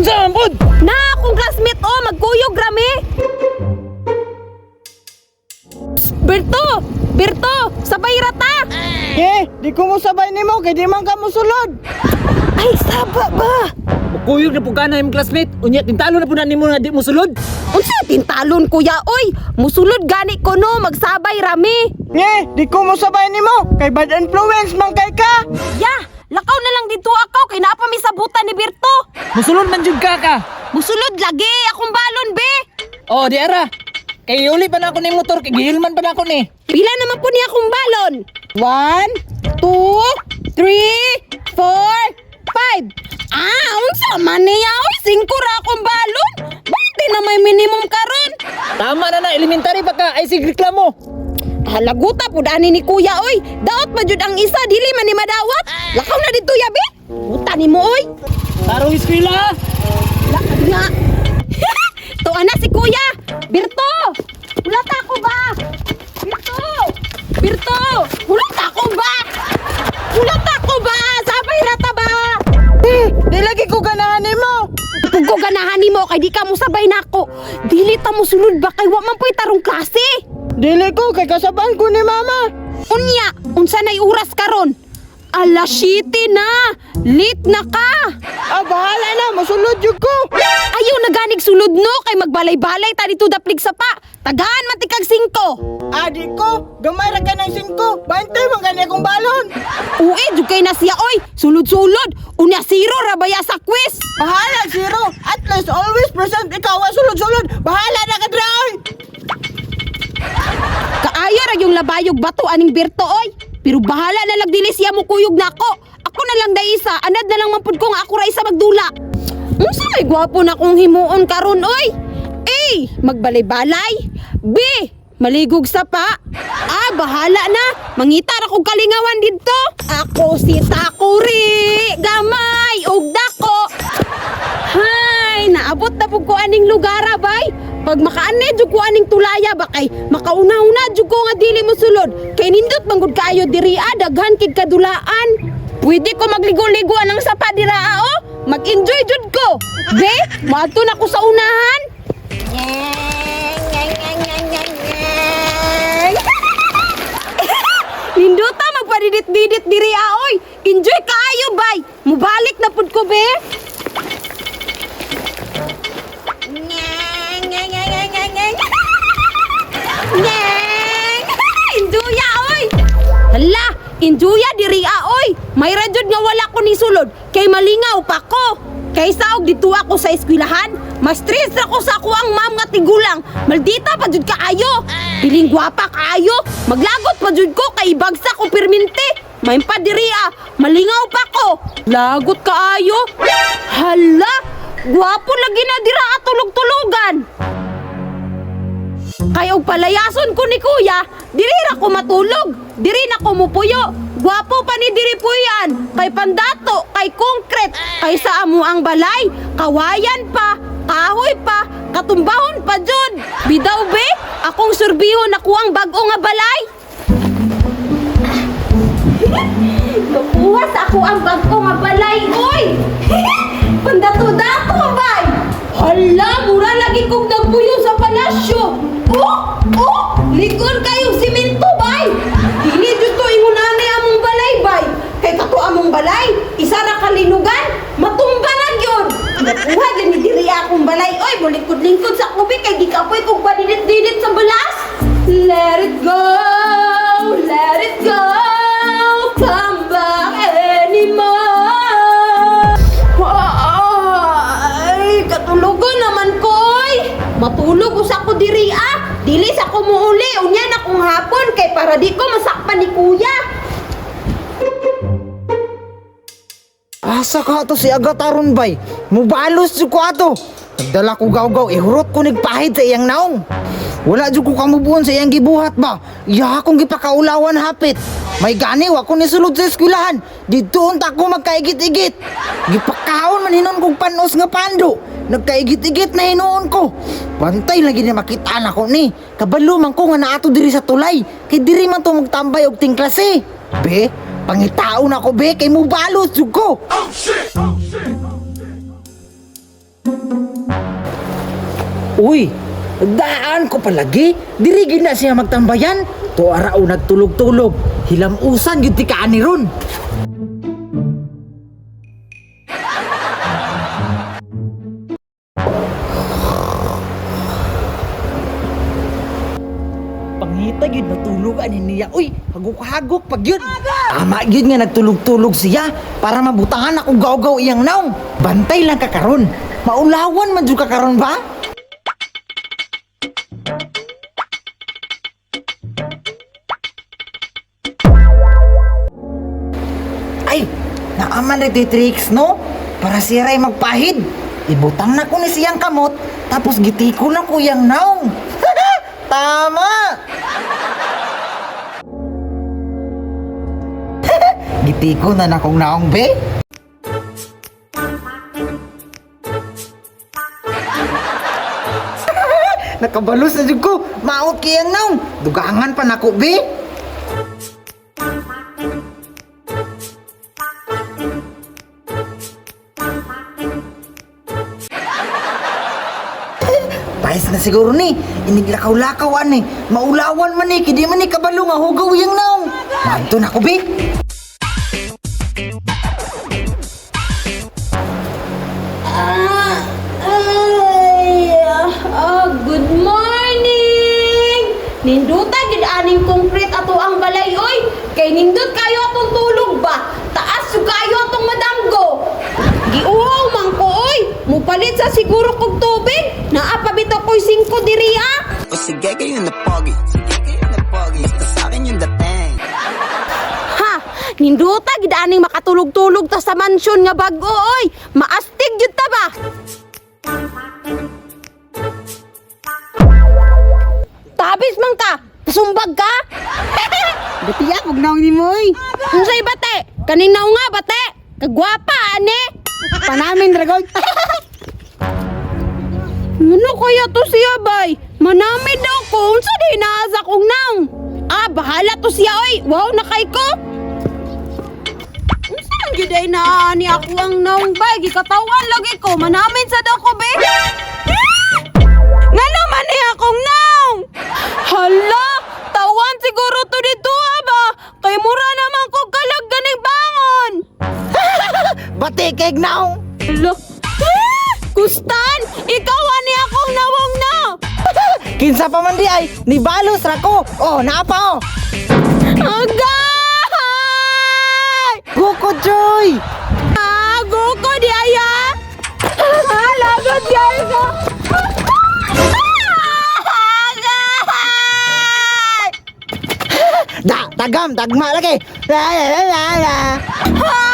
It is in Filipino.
Unsa man pod? Na akong classmate oh, magkuyog rami. Berto! Berto! Sabay rata! Eh, di ko mo sabay nimo kay di man ka mosulod. Ay, saba ba? Kuyog na po ka na yung classmate. Unya, tintalo na po na nimo nga di mo sulod. Unsa tintalon kuya oy? Musulod gani ko no, magsabay rami. Eh, di ko mo sabay nimo kay bad influence man kay ka. Ya, lakaw na lang dito ako kay naa pa mi sabutan ni Berto. Musulod man jud ka ka. Musulod lagi akong balon be. Oh, di ara. Kay uli pa na ako ni motor, kay gihilman pa na ako ni. Pila naman po niya akong balon? One, two, three, four, five. Ah, unsa man niya? Oy, singko ra akong balon. Bakit na may minimum karon? Tama na na, elementary pa ka. Ay, sige reklamo. Halaguta po dani ni kuya oy. Daot pa jud ang isa dili man ni madawat. Lakaw na dito yabi. Buta ni mo oy. Tarong eskwela. Lakad nga. Tuwa na si kuya. Birto! Hulat ako ba? Birto! Birto! Hulat ako ba? Hulat ako ba? Sabay rata ba? Eh, di lagi ko ganahan nimo. Kung ko ganahan mo kay di ka mo sabay nako. Dili ta mo sulod ba kay wa man po'y tarong klase. Dili ko kay kasaban ko ni mama. Unya, unsa nay oras karon? Alas 7 na. Late na ka. Ah, bahala na, mosulod jud ko. Ayaw na ganig sulod no kay magbalay-balay ta dito daplig sa pa. Tagahan man tikag 5. Adi ko, gamay ra ka ng singko. Bantay man gani akong balon. Uy, jud kay na siya oy. Sulod-sulod. Unya zero ra baya sa quiz. Bahala, zero. At least always present ikaw ang Labayog bato aning Berto oy. Pero bahala na lang dili siya mo kuyog nako. Ako na lang day isa, anad na lang mapud ko nga ako ra isa magdula. Unsa may gwapo na kong himuon karon oy? A. Magbalay-balay. B. Maligog sa pa. Ah, bahala na. Mangita ra kog kalingawan didto. Ako si Takuri. Gamay ug dako. Pug ko aning lugar bay. Pag makaane jud ko aning tulaya ba kay makauna-una jud ko nga dili mo sulod. Kay nindot manggod kaayo diri ah, daghan kid kadulaan. Pwede ko magligo-ligo ng sapa dira ah, oh. Mag-enjoy jud ko. Be, maadto na ko sa unahan. Ninduta magpadidit-didit diri ah, oy. Enjoy kaayo bay. Mubalik na pud ko be. Injuya diri a oy. May radyod nga wala ko ni sulod kay malingaw pa ko. Kaysa og dito ako sa eskwelahan, mas stress ako sa ako ang ma'am nga tigulang. Maldita pa jud kaayo. Biling gwapa kaayo. Maglagot pa jud ko kay bagsak ko perminti. May pa diri a, malingaw pa ko. Lagot kaayo. Hala, gwapo lagi na dira atulog-tulugan. Kay og palayason ko ni kuya, diri ra ko matulog. Diri na ko mupuyo. Gwapo pa ni diri puyan. Kay pandato, kay konkret. Kay sa amo ang balay, kawayan pa, kahoy pa, katumbahon pa jud. Bidaw be, akong surbihon ako ang bag-o nga balay. Napuwas ako ang bag-o nga balay, oy! Pandato-dato, bay! Hala, mura Likod kayong simento, bay! Dili dito ingunani among balay, bay! Kay kato among balay, isa ra kalinugan, matumba na gyud! Nakuha din diri akong balay, oy! Mulingkod-lingkod sa kubi, kay gikapoy kong padidit-didit sa balas! Let it go! Let it go! Come back anymore! Ay, katulugon naman ko, oy. Matulog usa ko diri ah. Dili sa ko muuli, unya na kong hapon kay para di ko masakpan ni kuya. Asa ka to si Agataron bay? Mubalos jud ko ato. Nagdala ko gaw-gaw, ihurot ko nigpahid sa iyang naong. Wala jud ko kamubuon sa iyang gibuhat ba? Iya akong gipakaulawan hapit. May gani wa ko nisulod sa eskwelahan. Dito unta ko magkaigit-igit. Gipakaon man hinon kong panos nga pando. Nagkaigit-igit na hinuon ko. Pantay lagi na makita na ko ni. Kabalo man ko nga naato diri sa tulay. Kay diri man to magtambay og ting klase. Be, pangitaon ako be kay mubalos jud ko. Uy, daan ko palagi. Dirigi na siya magtambayan. To arao nagtulog-tulog. Hilamusan yun ti kaani ron. Yun, natulog ani niya. Uy, hagok-hagok pag yun. Tama yun nga nagtulog-tulog siya para mabutangan ako gaw-gaw iyang naong. Bantay lang kakaron. Maulawan man jud kakaron ba? Ay, naaman rin tricks, no? Para siya magpahid. Ibutang na ko ni siyang kamot, tapos gitiko na ko yang naong. Tama! Gitiko na na kong naong, be. Nakabalos na jud ko. Maot kiyang naong. Dugangan pa nako, be. Pais na siguro ni. Iniglakaw-lakaw ani. Maulawan man ni. Kidi man ni kabalo nga hugaw yung naong. Manto na ko, be. Ninduta gid aning konkret ato ang balay oy. Kay nindot kayo atong tulog ba? Taas yung kayo atong madanggo. Giuwaw man ko oy. Mupalit sa siguro kog tubig. Naapabito ko'y singko diri ah. O sige kayo na pogi Sige kayo na pogi Basta sa'kin yung dating Ha, ninduta gid aning makatulog-tulog ta sa mansyon nga bag-o oy. Maastig jud ta ba? Sumbag ka. Batiya, kog naong ni mo, oy. Unsay bate? Kaninaw nga bate. Kagwapa ane. Panamin, dragon. Ano kaya to siya bay? Manamid daw ko. Unsa di naasa kong nang? Ah, bahala to siya oy. Wow, nakay ko. Unsa ang giday na ni ako ang naong bay? Gikatawan lagi ko. Manamin sa daw ko be. Kinsa pa man di ay, ni balos ra ko. Oh, naapa, oh. Agay! Kuko, Joy. Ago ko di aya! Halagot di aya ka! Agay! Da, tagam, tagma lagi. La, la, la, la, la. Ah!